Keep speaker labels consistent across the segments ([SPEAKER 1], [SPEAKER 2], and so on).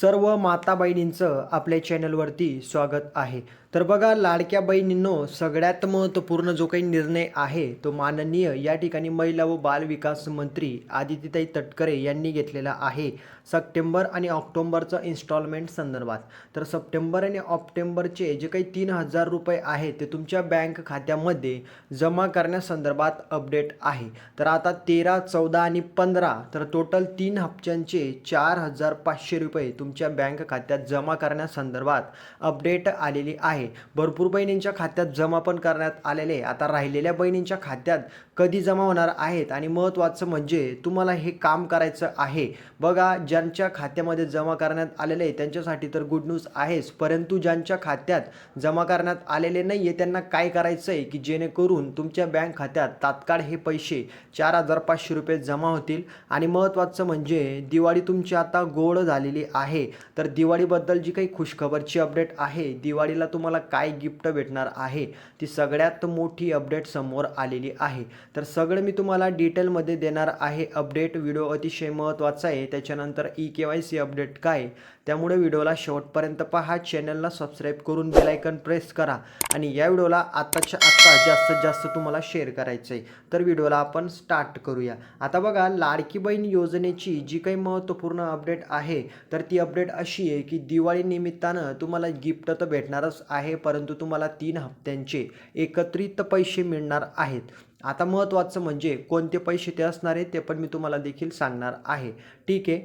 [SPEAKER 1] सर्व माता बहिणींचं आपल्या चॅनलवरती स्वागत आहे. तर बघा लाडक्या बहिणींनो सगळ्यात महत्त्वपूर्ण जो काही निर्णय आहे तो माननीय या ठिकाणी महिला व बालविकास मंत्री आदितीताई तटकरे यांनी घेतलेला आहे. सप्टेंबर आणि ऑक्टोंबरचं इन्स्टॉलमेंट संदर्भात. तर सप्टेंबर आणि ऑक्टोंबरचे जे काही तीन हजार रुपये आहेत ते तुमच्या बँक खात्यामध्ये जमा करण्यासंदर्भात अपडेट आहे. तर आता तेरा चौदा आणि पंधरा तर टोटल तीन हप्त्यांचे चार हजार पाचशे रुपये तुमच्या बँक खात्यात जमा करण्यासंदर्भात अपडेट आलेली आहे. भरपूर बहिणींच्या खात्यात जमा पण करण्यात आलेले आता राहिलेल्या बहिणींच्या खात्यात कधी जमा होणार आहेत? आणि महत्त्वाचं म्हणजे तुम्हाला हे काम करायचं आहे. बघा ज्यांच्या खात्यामध्ये जमा करण्यात आलेले आहे त्यांच्यासाठी तर गुड न्यूज आहेच. परंतु ज्यांच्या खात्यात जमा करण्यात आलेले नाही आहे त्यांना काय करायचं आहे की जेणेकरून तुमच्या बँक खात्यात तात्काळ हे पैसे चार हजार पाचशे रुपये जमा होतील? आणि महत्त्वाचं म्हणजे दिवाळी तुमची आता गोड झालेली आहे. तर दिवाळीबद्दल जी काही खुशखबरची अपडेट आहे दिवाळीला तुम्हाला काय गिफ्ट भेटणार आहे ती सगळ्यात मोठी अपडेट समोर आलेली आहे. तर सगळं मी तुम्हाला डिटेलमध्ये देणार आहे. अपडेट व्हिडिओ अतिशय महत्त्वाचा आहे. त्याच्यानंतर E K Y C update काय त्यामुळे व्हिडिओला शेवटपर्यंत पहा चॅनलला सबस्क्राईब करून बेलायकन प्रेस करा. आणि या व्हिडिओला आत्ताच्या आत्ता जास्तीत जास्त तुम्हाला शेअर करायचं आहे तर व्हिडिओला आपण स्टार्ट करूया. आता बघा लाडकी बहीण योजनेची जी काही महत्त्वपूर्ण अपडेट आहे तर ती अपडेट अशी आहे की दिवाळी निमित्तानं तुम्हाला गिफ्ट तर भेटणारच आहे परंतु तुम्हाला तीन हप्त्यांचे एकत्रित पैसे मिळणार आहेत. आता महत्त्वाचं म्हणजे कोणते पैसे ते असणार आहेत ते पण मी तुम्हाला देखील सांगणार आहे. ठीक आहे?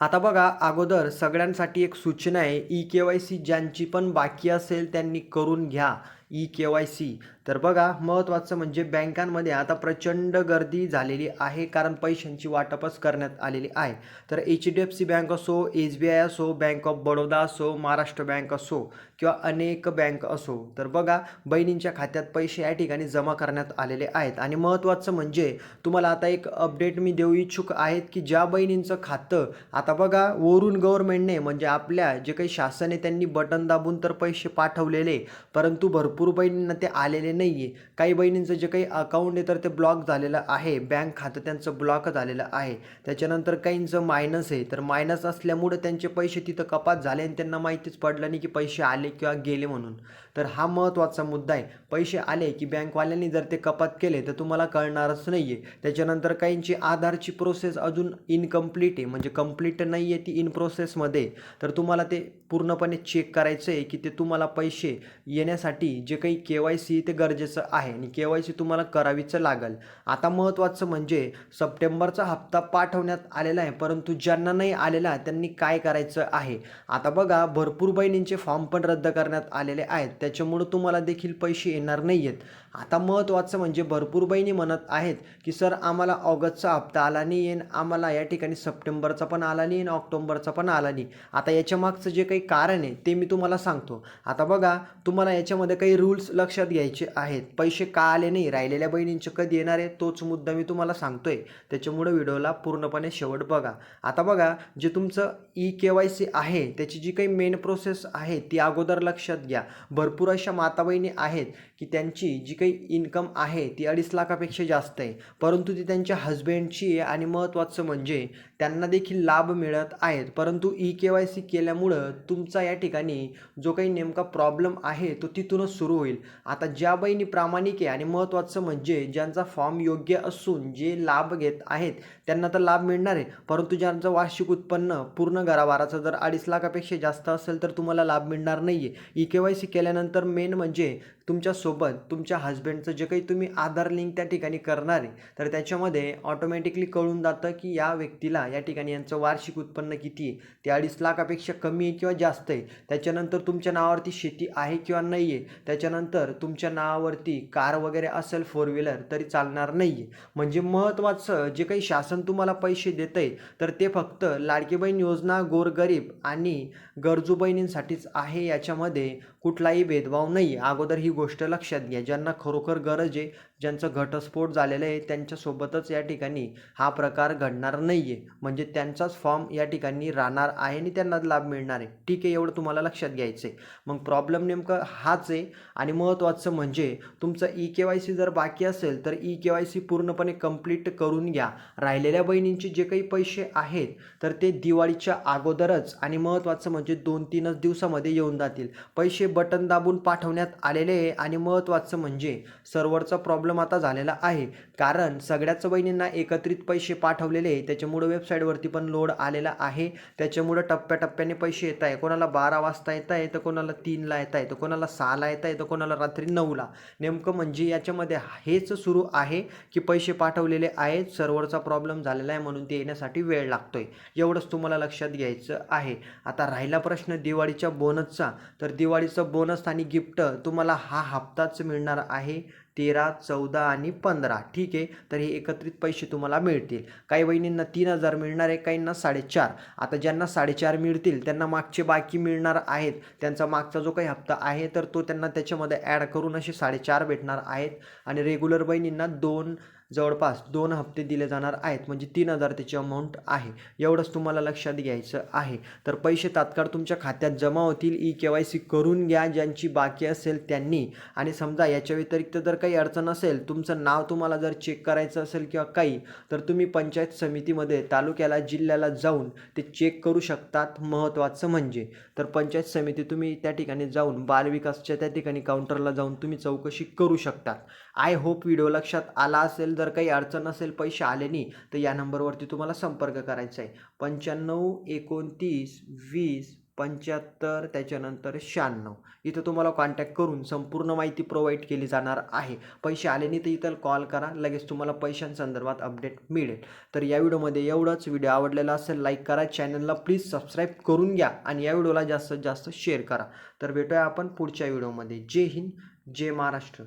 [SPEAKER 1] आता बघा अगोदर सगळ्यांसाठी एक सूचना आहे ई के वाय सी ज्यांची पण बाकी असेल त्यांनी करून घ्या. E K Y C. तर बघा महत्त्वाचं म्हणजे बँकांमध्ये आता प्रचंड गर्दी झालेली आहे कारण पैशांची वाटपच करण्यात आलेली आहे. तर H D F C bank असो एस बी आय असो बँक ऑफ बडोदा असो महाराष्ट्र बँक असो किंवा अनेक बँक असो तर बघा बहिणींच्या खात्यात पैसे या ठिकाणी जमा करण्यात आलेले आहेत. आणि महत्त्वाचं म्हणजे तुम्हाला आता एक अपडेट मी देऊ इच्छुक आहेत की ज्या बहिणींचं खातं आता बघा वरून गव्हर्नमेंटने म्हणजे आपल्या जे काही शासन आहे त्यांनी बटन दाबून तर पैसे पाठवलेले परंतु भरपूर बहिणींना ते आलेले नाही आहे काही बहिणींचं जे काही अकाउंट आहे तर ते ब्लॉक झालेलं आहे. बँक खातं त्यांचं ब्लॉक झालेलं आहे. त्याच्यानंतर काहींचं मायनस आहे. तर मायनस असल्यामुळे त्यांचे पैसे तिथं कपात झाले आणि त्यांना माहितीच पडलं नाही की पैसे आले किंवा गेले म्हणून. तर हा महत्त्वाचा मुद्दा आहे. पैसे आले की बँकवाल्यांनी जर ते कपात केले तर तुम्हाला कळणारच नाही आहे त्याच्यानंतर काहींची आधारची प्रोसेस अजून इनकम्प्लीट आहे. म्हणजे कंप्लीट नाही आहे ती इन प्रोसेसमध्ये तर तुम्हाला ते पूर्णपणे चेक करायचं आहे की ते तुम्हाला पैसे येण्यासाठी जे काही के वाय सी ते गरजेचं आहे आणि के वाय सी तुम्हाला करावीच लागेल. आता महत्त्वाचं म्हणजे सप्टेंबरचा हप्ता पाठवण्यात आलेला आहे परंतु ज्यांना नाही आलेला त्यांनी काय करायचं आहे? आता बघा भरपूर बहिणींचे फॉर्म पण रद्द करण्यात आलेले आहेत. त्याच्यामुळं तुम्हाला देखील पैसे येणार नाही आहेत आता महत्त्वाचं म्हणजे भरपूर बहिणी म्हणत आहेत की सर आम्हाला ऑगस्टचा हप्ता आला नाही येईन आम्हाला या ठिकाणी सप्टेंबरचा पण आला नाही आणि ऑक्टोंबरचा पण आला नाही. आता याच्या मागचं जे काही कारण आहे ते मी तुम्हाला सांगतो. आता बघा तुम्हाला याच्यामध्ये काही रूल्स लक्षात घ्यायचे आहेत. पैसे का आले नाही? राहिलेल्या बहिणींचे कधी येणार आहे? तोच मुद्दा मी तुम्हाला सांगतोय. त्याच्यामुळे व्हिडिओला पूर्णपणे शेवट बघा. आता बघा जे तुमचं ई के वाय सी आहे त्याची जी काही मेन प्रोसेस आहे ती अगोदर लक्षात घ्या. भरपूर अशा माता बहिणी आहेत की त्यांची जी काही इन्कम आहे ती अडीच लाखापेक्षा जास्त आहे. परंतु ती त्यांच्या हजबंडची आहे आणि महत्त्वाचं म्हणजे त्यांना देखील लाभ मिळत आहेत. परंतु ई के वाय सी केल्यामुळं तुमचा या ठिकाणी जो काही नेमका प्रॉब्लेम आहे तो तिथूनच सुरू होईल. आता ज्या बहिणी प्रामाणिक आहे आणि महत्त्वाचं म्हणजे ज्यांचा फॉर्म योग्य असून जे लाभ घेत आहेत त्यांना तर लाभ मिळणार आहे. परंतु ज्यांचं वार्षिक उत्पन्न पूर्ण घराबाराचं जर अडीच लाखापेक्षा जास्त असेल तर तुम्हाला लाभ मिळणार नाही आहे ई के वाय सी केल्यानंतर मेन म्हणजे तुमच्यासोबत तुमच्या हजबंडचं जे काही तुम्ही आधार लिंक त्या ठिकाणी करणार आहे तर त्याच्यामध्ये ऑटोमॅटिकली कळून जातं की या व्यक्तीला या ठिकाणी यांचं वार्षिक उत्पन्न किती आहे. ते अडीच लाखापेक्षा कमी आहे किंवा जास्त आहे. त्याच्यानंतर तुमच्या नावावरती शेती आहे किंवा नाही आहे. त्याच्यानंतर तुमच्या नावावरती कार वगैरे असेल फोर व्हीलर तरी चालणार नाही आहे. म्हणजे महत्त्वाचं जे काही शासन तुम्हाला पैसे देतं आहे तर ते फक्त लाडकी बहीण योजना गोरगरीब आणि गरजू बहिणींसाठीच आहे. याच्यामध्ये कुठलाही भेदभाव नाही आहे. अगोदर ही गोष्ट लक्षात घ्या. ज्यांना खरोखर गरज आहे ज्यांचं घटस्फोट झालेलं आहे त्यांच्यासोबतच या ठिकाणी हा प्रकार घडणार नाही आहे म्हणजे त्यांचाच फॉर्म या ठिकाणी राहणार आहे आणि त्यांना लाभ मिळणार आहे. ठीक आहे एवढं तुम्हाला लक्षात घ्यायचं आहे मग प्रॉब्लेम नेमकं हाच आहे आणि महत्त्वाचं म्हणजे तुमचं ई के वाय सी जर बाकी असेल तर ई के वाय सी पूर्णपणे कंप्लीट करून घ्या. राहिलेल्या बहिणींचे जे काही पैसे आहेत तर ते दिवाळीच्या अगोदरच आणि महत्त्वाचं म्हणजे दोन तीनच दिवसामध्ये येऊन जातील. पैसे बटन दाबून पाठवण्यात आलेले आहे आणि महत्त्वाचं म्हणजे सर्व्हरचा प्रॉब्लेम आता झालेला आहे. कारण सगळ्याच बहिणींना एकत्रित पैसे पाठवलेले आहे. त्याच्यामुळं वेबसाईटवरती पण लोड आलेला आहे. त्याच्यामुळं टप्प्याटप्प्याने पैसे येत आहे. कोणाला बारा वाजता येत आहे तर कोणाला तीनला येत आहे तर कोणाला सहाला येत आहे तर कोणाला रात्री नऊला. नेमकं म्हणजे याच्यामध्ये हेच सुरू आहे की पैसे पाठवलेले आहेत. सर्व्हरचा प्रॉब्लेम झालेला आहे म्हणून ते येण्यासाठी वेळ लागतोय. एवढंच तुम्हाला लक्षात घ्यायचं आहे. आता राहिला प्रश्न दिवाळीच्या बोनसचा तर दिवाळीचा बोनस आणि गिफ्ट तुम्हाला हा हप्ताच मिळणार आहे. तेरा चौदा आणि पंधरा. ठीक आहे? तर हे एकत्रित पैसे तुम्हाला मिळतील. काही बहिणींना तीन हजार मिळणार आहे काहींना साडेचार. आता ज्यांना साडेचार मिळतील त्यांना मागचे बाकी मिळणार आहेत. त्यांचा मागचा जो काही हप्ता आहे तर तो त्यांना त्याच्यामध्ये ॲड करून असे साडेचार भेटणार आहेत. आणि रेग्युलर बहिणींना दोन जवळपास दोन हप्ते दिले जाणार आहेत म्हणजे तीन हजार त्याची अमाऊंट आहे. एवढंच तुम्हाला लक्षात घ्यायचं आहे. तर पैसे तात्काळ तुमच्या खात्यात जमा होतील. ई के वाय सी करून घ्या ज्यांची बाकी असेल त्यांनी. आणि समजा याच्या व्यतिरिक्त जर काही अडचण असेल तुमचं नाव तुम्हाला जर चेक करायचं असेल किंवा काही तर तुम्ही पंचायत समितीमध्ये तालुक्याला जिल्ह्याला जाऊन ते चेक करू शकतात महत्त्वाचं म्हणजे. तर पंचायत समिती तुम्ही त्या ठिकाणी जाऊन बालविकासच्या त्या ठिकाणी काउंटरला जाऊन तुम्ही चौकशी करू शकतात. आय होप व्हिडिओ लक्षात आला असेल. जर काही अडचण असेल पैसे आले नाही तर या नंबरवरती तुम्हाला संपर्क करायचा आहे. पंच्याण्णव एकोणतीस वीस पंच्याहत्तर त्याच्यानंतर शहाण्णव. इथं तुम्हाला कॉन्टॅक्ट करून संपूर्ण माहिती प्रोव्हाइड केली जाणार आहे. पैसे आले नाही तर इथं कॉल करा. लगेच तुम्हाला पैशांसंदर्भात अपडेट मिळेल. तर या व्हिडिओमध्ये एवढंच. व्हिडिओ आवडलेला असेल लाईक करा. चॅनलला प्लीज सबस्क्राईब करून घ्या आणि या व्हिडिओला जास्तीत जास्त शेअर करा. तर भेटूया आपण पुढच्या व्हिडिओमध्ये. जय हिंद जय महाराष्ट्र.